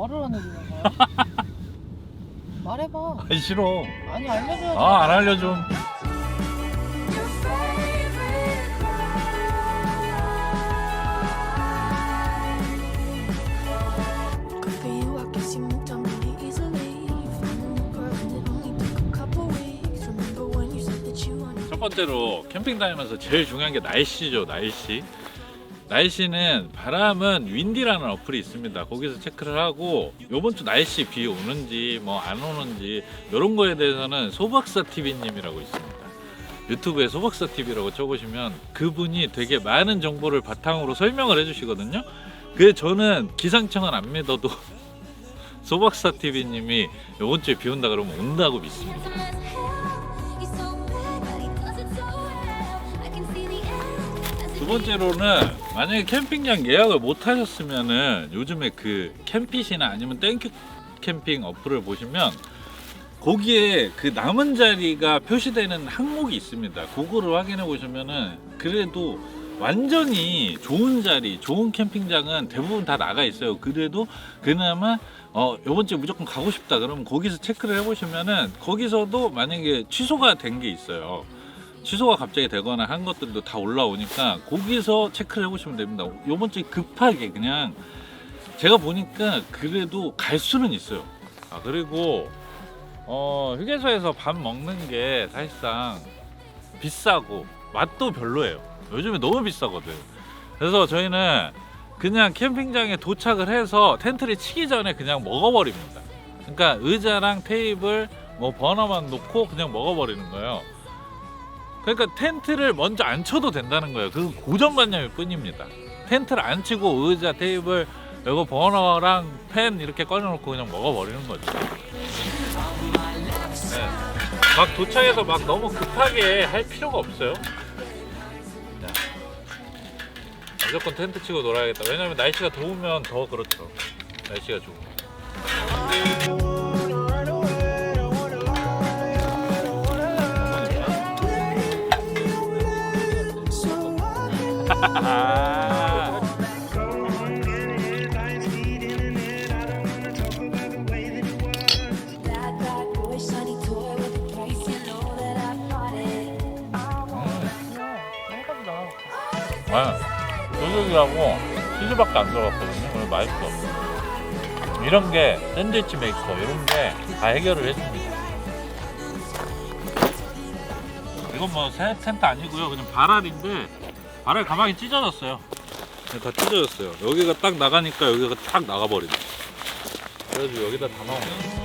말을 안 해주는 거야? 말해봐. 아니 싫어. 아니 알려줘야지. 아 안 알려줘. 첫 번째로 캠핑 다니면서 제일 중요한 게 날씨죠, 날씨. 날씨는 바람은 윈디라는 어플이 있습니다. 거기서 체크를 하고 요번 주 날씨 비 오는지 뭐 안 오는지 이런 거에 대해서는 소박사 TV님이라고 있습니다. 유튜브에 소박사 TV라고 쳐보시면 그분이 되게 많은 정보를 바탕으로 설명을 해주시거든요. 그래 저는 기상청은 안 믿어도 소박사 TV님이 요번 주에 비 온다 그러면 온다고 믿습니다. 두 번째로는 만약에 캠핑장 예약을 못 하셨으면은 요즘에 그 캠핏이나 아니면 땡큐 캠핑 어플을 보시면 거기에 그 남은 자리가 표시되는 항목이 있습니다. 그거를 확인해 보시면은 그래도 완전히 좋은 자리, 좋은 캠핑장은 대부분 다 나가 있어요. 그래도 그나마 어 이번 주에 무조건 가고 싶다 그러면 거기서 체크를 해보시면은 거기서도 만약에 취소가 된 게 있어요. 취소가 갑자기 되거나 한 것들도 다 올라오니까 거기서 체크를 해보시면 됩니다. 이번 주에 급하게 그냥 제가 보니까 그래도 갈 수는 있어요. 아 그리고 어 휴게소에서 밥 먹는 게 사실상 비싸고 맛도 별로예요. 요즘에 너무 비싸거든. 그래서 저희는 그냥 캠핑장에 도착을 해서 텐트를 치기 전에 그냥 먹어버립니다. 그러니까 의자랑 테이블 뭐 버너만 놓고 그냥 먹어버리는 거예요. 그러니까 텐트를 먼저 안 쳐도 된다는 거예요. 그 고정관념일 뿐입니다. 텐트를 안 치고 의자, 테이블, 이거 버너랑 팬 이렇게 꺼내놓고 그냥 먹어버리는 거죠. 네. 막 도착해서 막 너무 급하게 할 필요가 없어요. 네. 무조건 텐트 치고 놀아야겠다. 왜냐면 날씨가 더우면 더 그렇죠. 날씨가 좋으 아, 소고기하고 치즈밖에 안 들어갔거든요. 오늘 맛있어. 이런 게 샌드위치 메이커 이런 게 다 해결을 해줍니다. 이건 뭐새 텐트 아니고요. 그냥 발알인데 발알 가방이 찢어졌어요. 네, 다 찢어졌어요. 여기가 딱 나가니까 여기가 딱 나가버리네. 그래가지고 여기다 담아온 거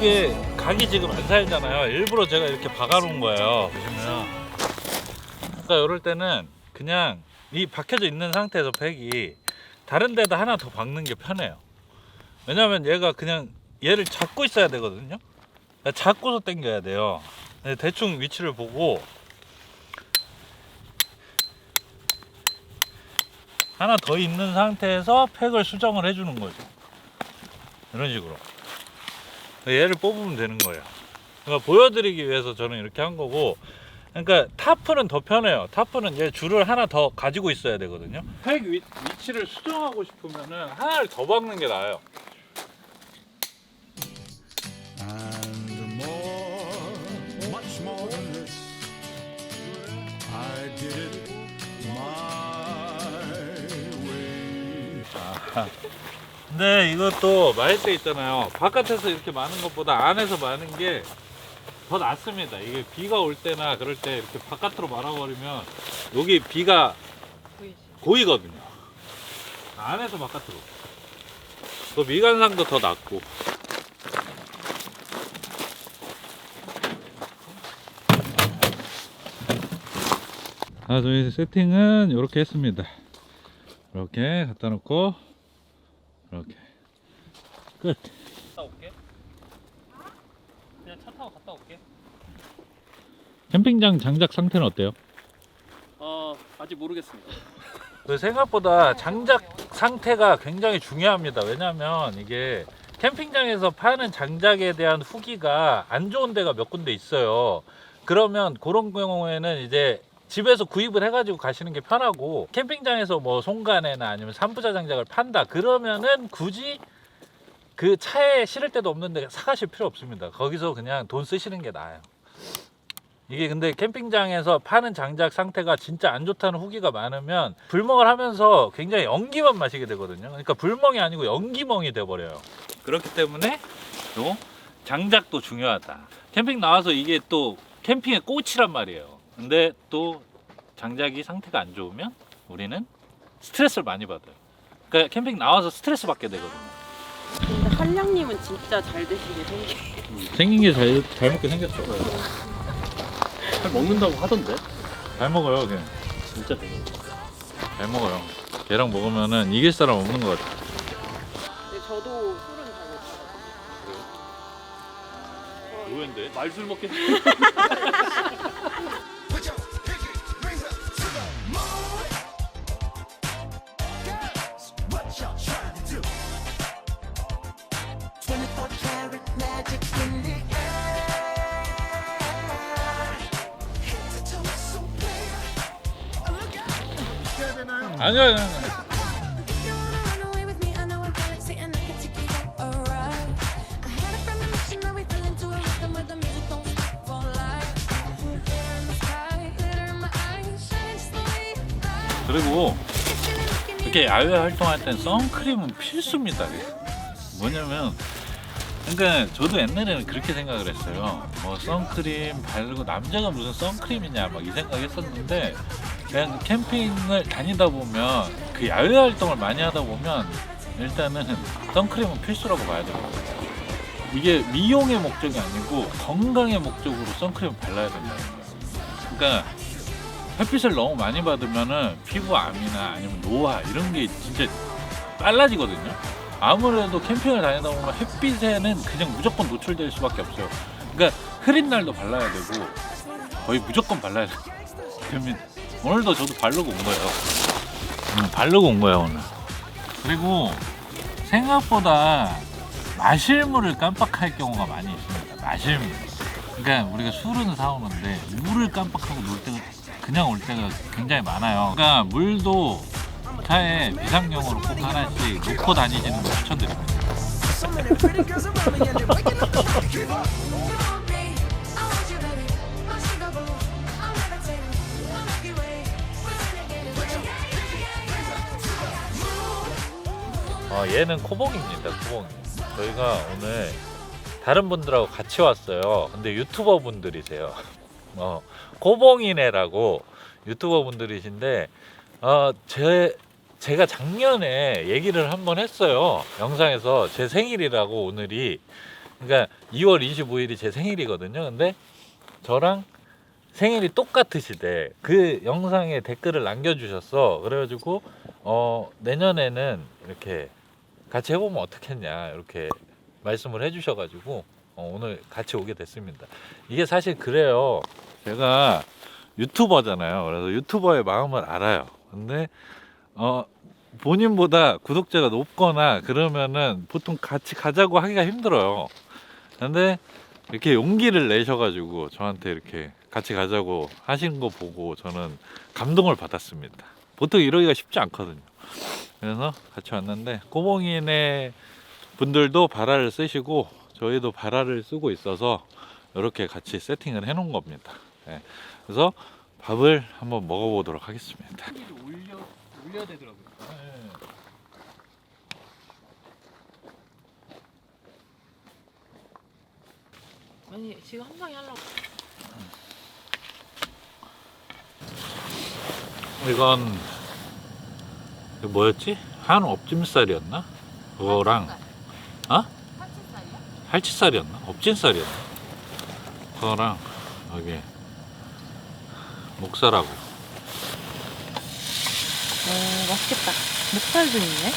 여기에 각이 지금 안 살잖아요. 일부러 제가 이렇게 박아놓은 거예요. 보시면. 그러니까 이럴 때는 그냥 이 박혀져 있는 상태에서 팩이 다른 데다 하나 더 박는 게 편해요. 왜냐면 얘가 그냥 얘를 잡고 있어야 되거든요. 그러니까 잡고서 당겨야 돼요. 네, 대충 위치를 보고 하나 더 있는 상태에서 팩을 수정을 해주는 거죠. 이런 식으로. 얘를 뽑으면 되는 거예요. 그러니까 보여드리기 위해서 저는 이렇게 한 거고, 그러니까 타프는 더 편해요. 타프는 얘 줄을 하나 더 가지고 있어야 되거든요. 팩 위, 위치를 수정하고 싶으면은 하나를 더 박는 게 나아요. 근데 이것도 말때 있잖아요. 바깥에서 이렇게 많은 것보다 안에서 많은 게 더 낫습니다. 이게 비가 올 때나 그럴 때 이렇게 바깥으로 말아버리면 여기 비가? 고이거든요. 안에서 바깥으로. 또 미관상도 더 낫고. 아, 저희 세팅은 이렇게 했습니다. 이렇게 갖다 놓고 이렇게 끝. 갔다 올게. 그냥 차 타고 갔다 올게. 캠핑장 장작 상태는 어때요? 어 아직 모르겠습니다. 그 생각보다 장작 상태가 굉장히 중요합니다. 왜냐하면 이게 캠핑장에서 파는 장작에 대한 후기가 안 좋은 데가 몇 군데 있어요. 그러면 그런 경우에는 이제 집에서 구입을 해가지고 가시는 게 편하고 캠핑장에서 뭐 송간에나 아니면 삼부자 장작을 판다 그러면은 굳이 그 차에 실을 데도 없는데 사가실 필요 없습니다. 거기서 그냥 돈 쓰시는 게 나아요. 이게 근데 캠핑장에서 파는 장작 상태가 진짜 안 좋다는 후기가 많으면 불멍을 하면서 굉장히 연기만 마시게 되거든요. 그러니까 불멍이 아니고 연기멍이 돼버려요. 그렇기 때문에 또 장작도 중요하다. 캠핑 나와서 이게 또 캠핑의 꽃이란 말이에요. 근데 또 장작이 상태가 안 좋으면 우리는 스트레스를 많이 받아요. 그러니까 캠핑 나와서 스트레스 받게 되거든요. 근데 한량님은 진짜 잘 드시게 생기. 생긴 게 잘 잘 먹게 생겼죠. 잘 먹는다고 하던데. 잘 먹어요, 걔. 진짜 되게. 잘 먹어요. 걔랑 먹으면은 이길 사람 없는 것 같아. 근데 저도 술은 잘 못하거든요. 의외인데. 말술 먹겠. way I 그리고 이렇게 야외 활동할 땐 선크림은 필수입니다. 뭐냐면, 그러니까 저도 옛날에는 그렇게 생각을 했어요. 뭐 선크림 바르고 남자가 무슨 선크림이냐 막 이 생각했었는데 그냥 캠핑을 다니다 보면 그 야외 활동을 많이 하다 보면 일단은 선크림은 필수라고 봐야 되거든요. 이게 미용의 목적이 아니고 건강의 목적으로 선크림을 발라야 된다는 거예요. 그러니까 햇빛을 너무 많이 받으면은 피부 암이나 아니면 노화 이런 게 진짜 빨라지거든요. 아무래도 캠핑을 다니다 보면 햇빛에는 그냥 무조건 노출될 수밖에 없어요. 그러니까 흐린 날도 발라야 되고 거의 무조건 발라야 됩니다. 오늘도 저도 바르고 온 거예요. 음, 바르고 온 거예요 오늘. 그리고 생각보다 마실 물을 깜빡할 경우가 많이 있습니다. 마실 물. 그러니까 우리가 술은 사오는데 물을 깜빡하고 놀 때가 그냥 올 때가 굉장히 많아요. 그러니까 물도 차에 비상용으로 꼭 하나씩 놓고 다니시는 걸 추천드립니다. 어, 얘는 코봉입니다. 코봉. 저희가 오늘 다른 분들하고 같이 왔어요. 근데 유튜버 분들이세요. 어, 코봉이네라고 유튜버 분들이신데 어, 제 제가 작년에 얘기를 한번 했어요. 영상에서 제 생일이라고 오늘이 그러니까 2월 25일이 제 생일이거든요. 근데 저랑 생일이 똑같으시대. 그 영상에 댓글을 남겨주셨어. 그래가지고 어, 내년에는 이렇게 같이 해보면 어떻겠냐 이렇게 말씀을 해주셔가지고 어, 오늘 같이 오게 됐습니다. 이게 사실 그래요. 제가 유튜버잖아요. 그래서 유튜버의 마음을 알아요. 근데 어, 본인보다 구독자가 높거나 그러면은 보통 같이 가자고 하기가 힘들어요. 근데 이렇게 용기를 내셔가지고 저한테 이렇게 같이 가자고 하신 거 보고 저는 감동을 받았습니다. 보통 이러기가 쉽지 않거든요. 그래서 같이 왔는데 꼬봉이네 분들도 바라를 쓰시고 저희도 바라를 쓰고 있어서 이렇게 같이 세팅을 해 놓은 겁니다. 예. 그래서 밥을 한번 먹어보도록 하겠습니다. 올려 올려야 되더라고요. 아니 지금 한 방에 하려고. 이건 이거 뭐였지? 한 엎짐살이었나? 그거랑 어? 할치살이었나? 엎짐살이었나? 그거랑 여기 목살하고 오 맛있겠다. 목살도 있네.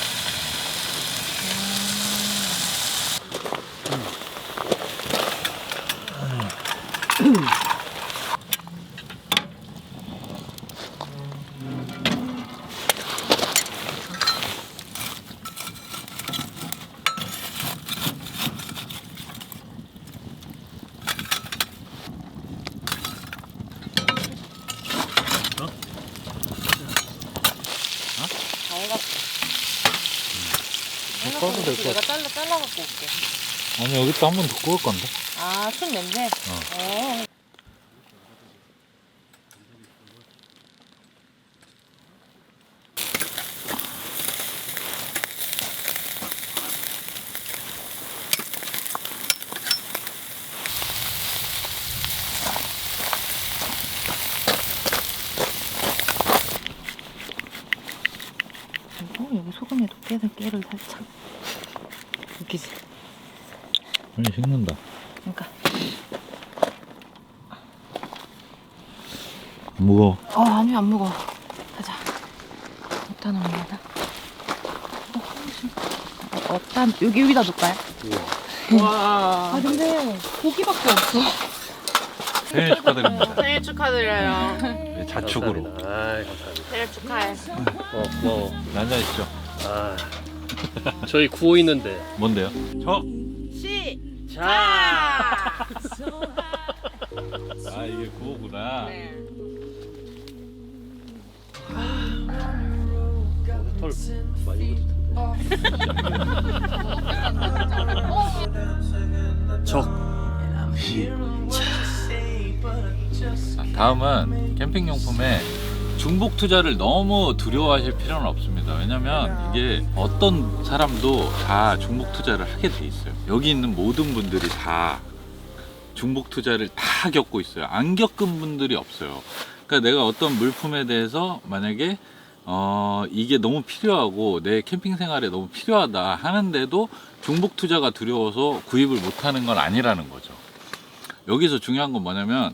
꺼도 될것 내가 잘라 잘라 갖고 올게. 아니 여기 또 한 번 더 구울 건데. 아, 순 냄새. 어. 그리고 여기 소금에 도 깨를 깨를 살짝. 웃기지? 손이 식는다. 그러니까. 무거워. 어 아니 안 무거워 가자 어디다 되나? 어, 어, 어디다 여기 여기다 놓을까요? 와. 아 근데 고기밖에 없어. 생일 축하드립니다. 생일 축하드려요. 네, 자축으로. 아 감사합니다. 생일 축하해. 어 고마워. 앉아있죠. 아 저희 구호 있는데. 뭔데요? 저. 시작. 아 이게 구호구나. 네. 털 많이 텐데. 적. 자, 다음은 캠핑 용품에 중복 투자를 너무 두려워하실 필요는 없습니다. 왜냐면 이게 어떤 사람도 다 중복 투자를 하게 돼 있어요. 여기 있는 모든 분들이 다 중복 투자를 다 겪고 있어요. 안 겪은 분들이 없어요. 그러니까 내가 어떤 물품에 대해서 만약에 어 이게 너무 필요하고 내 캠핑 생활에 너무 필요하다 하는데도 중복 투자가 두려워서 구입을 못 하는 건 아니라는 거죠. 여기서 중요한 건 뭐냐면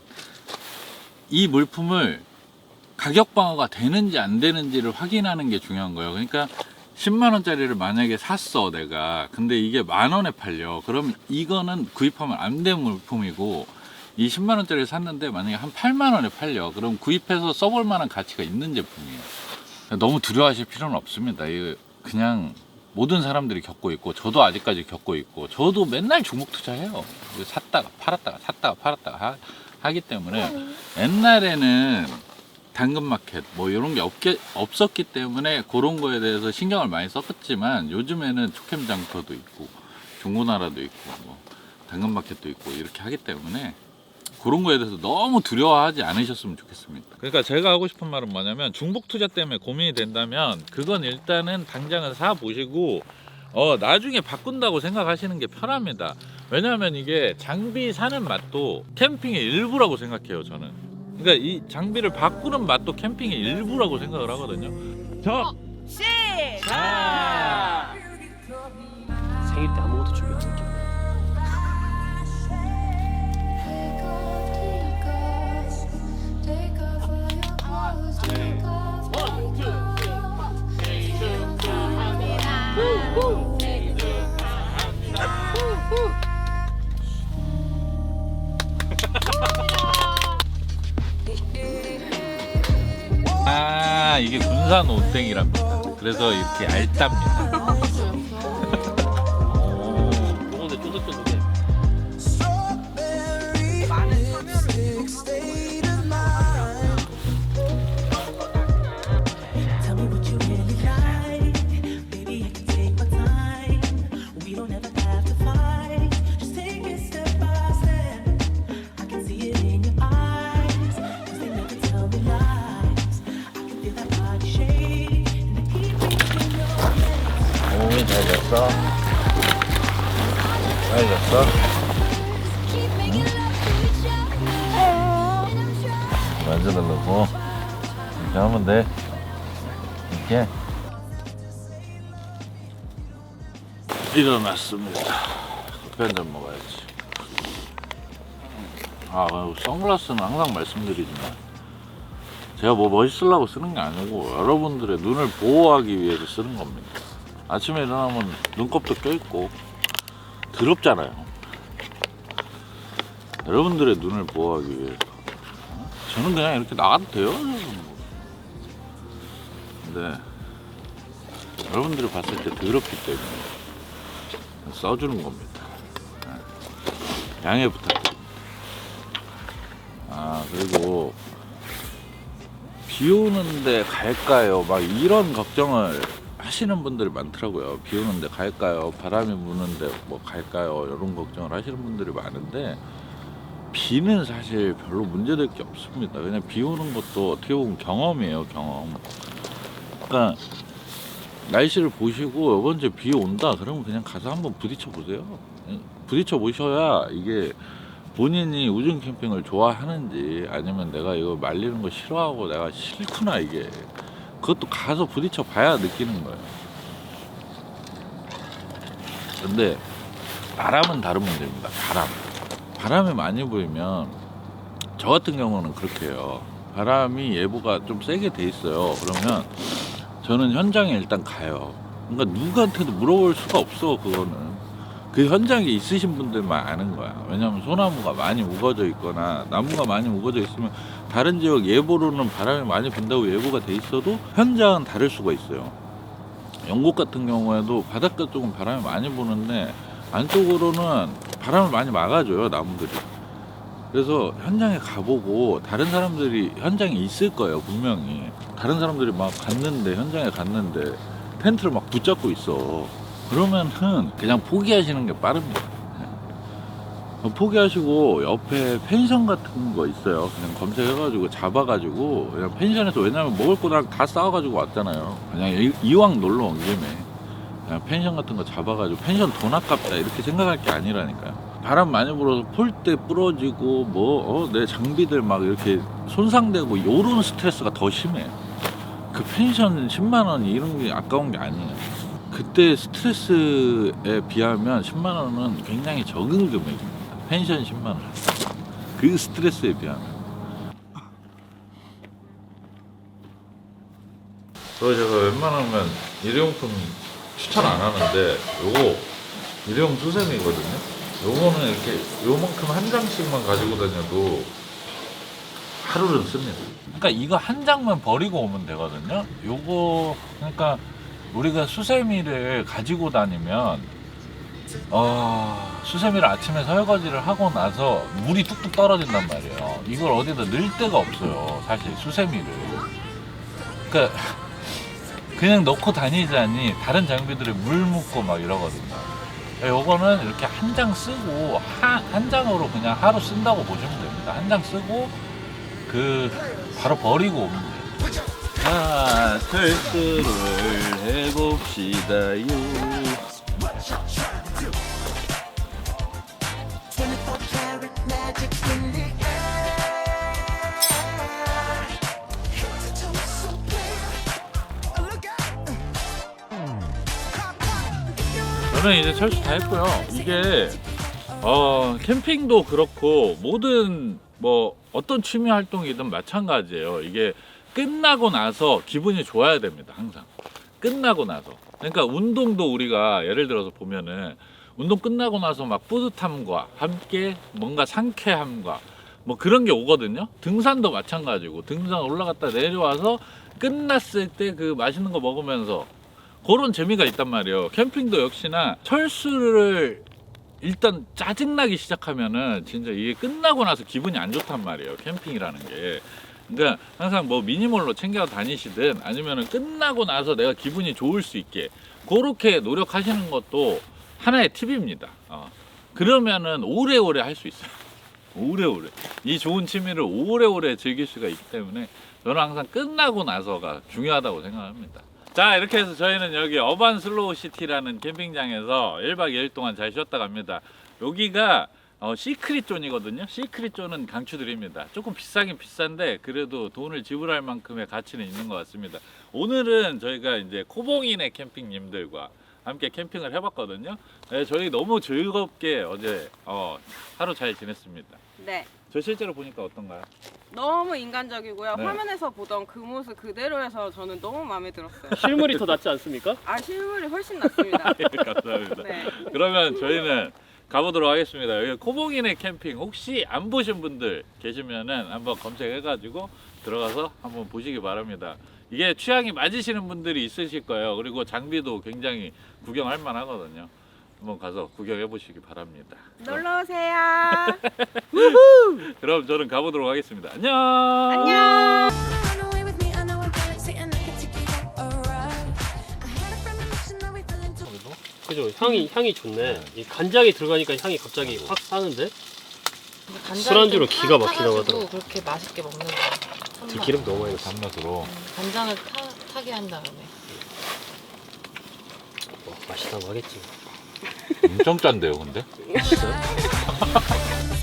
이 물품을 가격 방어가 되는지 안 되는지를 확인하는 게 중요한 거예요. 그러니까 10만 원짜리를 만약에 샀어 내가. 근데 이게 만 원에 팔려. 그럼 이거는 구입하면 안 되는 물품이고 이 10만 원짜리를 샀는데 만약에 한 8만 원에 팔려. 그럼 구입해서 써볼 만한 가치가 있는 제품이에요. 너무 두려워하실 필요는 없습니다. 이거 그냥 모든 사람들이 겪고 있고 저도 아직까지 겪고 있고 저도 맨날 중복 투자해요. 샀다가 팔았다가 샀다가 팔았다가 하, 하기 때문에 옛날에는 당근마켓 뭐 이런 게 없게, 없었기 때문에 그런 거에 대해서 신경을 많이 썼지만 요즘에는 초캠 장터도 있고 중고나라도 있고 뭐 당근마켓도 있고 이렇게 하기 때문에 그런 거에 대해서 너무 두려워하지 않으셨으면 좋겠습니다. 그러니까 제가 하고 싶은 말은 뭐냐면 중복 투자 때문에 고민이 된다면 그건 일단은 당장은 사 보시고 어 나중에 바꾼다고 생각하시는 게 편합니다. 왜냐하면 이게 장비 사는 맛도 캠핑의 일부라고 생각해요 저는. 그러니까 이 장비를 바꾸는 맛도 캠핑의 일부라고 생각을 하거든요. 저 자. 생일 때아 이게 군산 오뎅이랍니다. 그래서 이렇게 얇답니다. Legs. 몸이 잘 잤어? 잘 잤어? Keep making love to each other. And I'm trying. 만져달라고 이렇게 하면 돼 이렇게 일어났습니다 커피 한 잔 먹어야지 아 선글라스는 항상 말씀드리지만 제가 뭐 멋있으려고 쓰는 게 아니고 여러분들의 눈을 보호하기 위해서 쓰는 겁니다 아침에 일어나면 눈곱도 껴있고 더럽잖아요 여러분들의 눈을 보호하기 위해서 저는 그냥 이렇게 나가도 돼요. 근데 여러분들이 봤을 때 더럽기 때문에 써주는 겁니다. 네. 양해 부탁드립니다. 아 그리고 비 오는데 갈까요? 막 이런 걱정을 하시는 분들이 많더라고요. 비 오는데 갈까요? 바람이 부는데 뭐 갈까요? 이런 걱정을 하시는 분들이 많은데 비는 사실 별로 문제될 게 없습니다. 그냥 비 오는 것도 어떻게 보면 경험이에요, 경험. 그러니까 날씨를 보시고 이번 주에 비 온다 그러면 그냥 가서 한번 부딪혀 보세요. 부딪혀 보셔야 이게 본인이 우중 캠핑을 좋아하는지 아니면 내가 이거 말리는 거 싫어하고 내가 싫구나 이게 그것도 가서 부딪혀 봐야 느끼는 거예요. 근데 바람은 다른 문제입니다. 바람. 바람이 많이 불면 저 같은 경우는 그렇게 해요. 바람이 예보가 좀 세게 돼 있어요. 그러면 저는 현장에 일단 가요. 그러니까 누구한테도 물어볼 수가 없어 그거는. 그 현장에 있으신 분들만 아는 거야. 왜냐하면 소나무가 많이 우거져 있거나 나무가 많이 우거져 있으면 다른 지역 예보로는 바람이 많이 분다고 예보가 돼 있어도 현장은 다를 수가 있어요. 영국 같은 경우에도 바닷가 쪽은 바람이 많이 부는데 안쪽으로는 바람을 많이 막아줘요 나무들이. 그래서 현장에 가보고 다른 사람들이 현장에 있을 거예요 분명히. 다른 사람들이 막 갔는데 현장에 갔는데 텐트를 막 붙잡고 있어. 그러면은 그냥 포기하시는 게 빠릅니다. 네. 포기하시고 옆에 펜션 같은 거 있어요. 그냥 검색해가지고 잡아가지고 그냥 펜션에서 왜냐면 먹을 거랑 다 싸워가지고 왔잖아요. 그냥 이- 이왕 놀러 온 김에 그냥 펜션 같은 거 잡아가지고 펜션 돈 아깝다 이렇게 생각할 게 아니라니까요. 바람 많이 불어서 폴대 부러지고 뭐 내 장비들 막 이렇게 손상되고 요런 스트레스가 더 심해요. 그 펜션 10만 원 이런 게 아까운 게 아니에요. 그때 스트레스에 비하면 10만 원은 굉장히 적은 금액입니다. 펜션 10만 원. 그 스트레스에 비하면. 그래서 제가 웬만하면 일회용품 추천 안 하는데 요거 일회용 수세미거든요. 요거는 이렇게 요만큼 한 장씩만 가지고 다녀도 하루는 씁니다. 그러니까 이거 한 장만 버리고 오면 되거든요. 요거 그러니까 우리가 수세미를 가지고 다니면 어, 수세미를 아침에 설거지를 하고 나서 물이 뚝뚝 떨어진단 말이에요. 이걸 어디다 넣을 데가 없어요. 사실 수세미를. 그러니까 그냥 넣고 다니자니 다른 장비들에 물 묻고 막 이러거든요. 요거는 이렇게 한 장 쓰고 한, 한 장으로 그냥 하루 쓴다고 보시면 됩니다. 한 장 쓰고 그 바로 버리고 오면 돼요. 자, 철수를 해봅시다요. 저는 이제 철수 다 했고요. 이게 어, 캠핑도 그렇고 모든 뭐 어떤 취미 활동이든 마찬가지예요. 이게 끝나고 나서 기분이 좋아야 됩니다. 항상 끝나고 나서. 그러니까 운동도 우리가 예를 들어서 보면은 운동 끝나고 나서 막 뿌듯함과 함께 뭔가 상쾌함과 뭐 그런 게 오거든요. 등산도 마찬가지고 등산 올라갔다 내려와서 끝났을 때 그 맛있는 거 먹으면서 그런 재미가 있단 말이에요. 캠핑도 역시나 철수를 일단 짜증나기 시작하면은 진짜 이게 끝나고 나서 기분이 안 좋단 말이에요. 캠핑이라는 게. 그러니까 항상 뭐 미니멀로 챙겨 다니시든 아니면은 끝나고 나서 내가 기분이 좋을 수 있게 그렇게 노력하시는 것도 하나의 팁입니다. 어. 그러면은 오래오래 할 수 있어요. 오래오래. 이 좋은 취미를 오래오래 즐길 수가 있기 때문에 저는 항상 끝나고 나서가 중요하다고 생각합니다. 자 이렇게 해서 저희는 여기 어반 슬로우 시티라는 캠핑장에서 1박 2일 동안 잘 쉬었다 갑니다. 여기가 어, 시크릿 존이거든요. 시크릿 존은 강추드립니다. 조금 비싸긴 비싼데 그래도 돈을 지불할 만큼의 가치는 있는 것 같습니다. 오늘은 저희가 이제 코봉인의 캠핑님들과 함께 캠핑을 해봤거든요. 네, 저희 너무 즐겁게 어제 어, 하루 잘 지냈습니다. 네. 저 실제로 보니까 어떤가요? 너무 인간적이고요. 네. 화면에서 보던 그 모습 그대로 해서 저는 너무 마음에 들었어요. 실물이 더 낫지 않습니까? 아, 실물이 훨씬 낫습니다. 감사합니다. 네. 그러면 저희는 가보도록 하겠습니다. 여기 코봉인의 캠핑 혹시 안 보신 분들 계시면은 한번 검색해가지고 들어가서 한번 보시기 바랍니다. 이게 취향이 맞으시는 분들이 있으실 거예요. 그리고 장비도 굉장히 구경할 만하거든요. 한번 가서 구경해 보시기 바랍니다. 놀러 오세요. 그럼 저는 가보도록 하겠습니다. 안녕. 안녕. Run away with me, I know I'm galaxy and I can take you for a ride. I had a friend 그죠? 향이 향이 좋네. 이 간장이 들어가니까 향이 갑자기 확 사는데 근데 간장이 술안주로 좀 기가 타- 막히다고 타가지고 하더라고. 그렇게 맛있게 먹는. 손맛. 들기름 너무 많이 넣었어. 단맛으로. 간장을 타, 타게 한 다음에. 뭐 맛있다고 하겠지. 엄청 짠데요, 근데?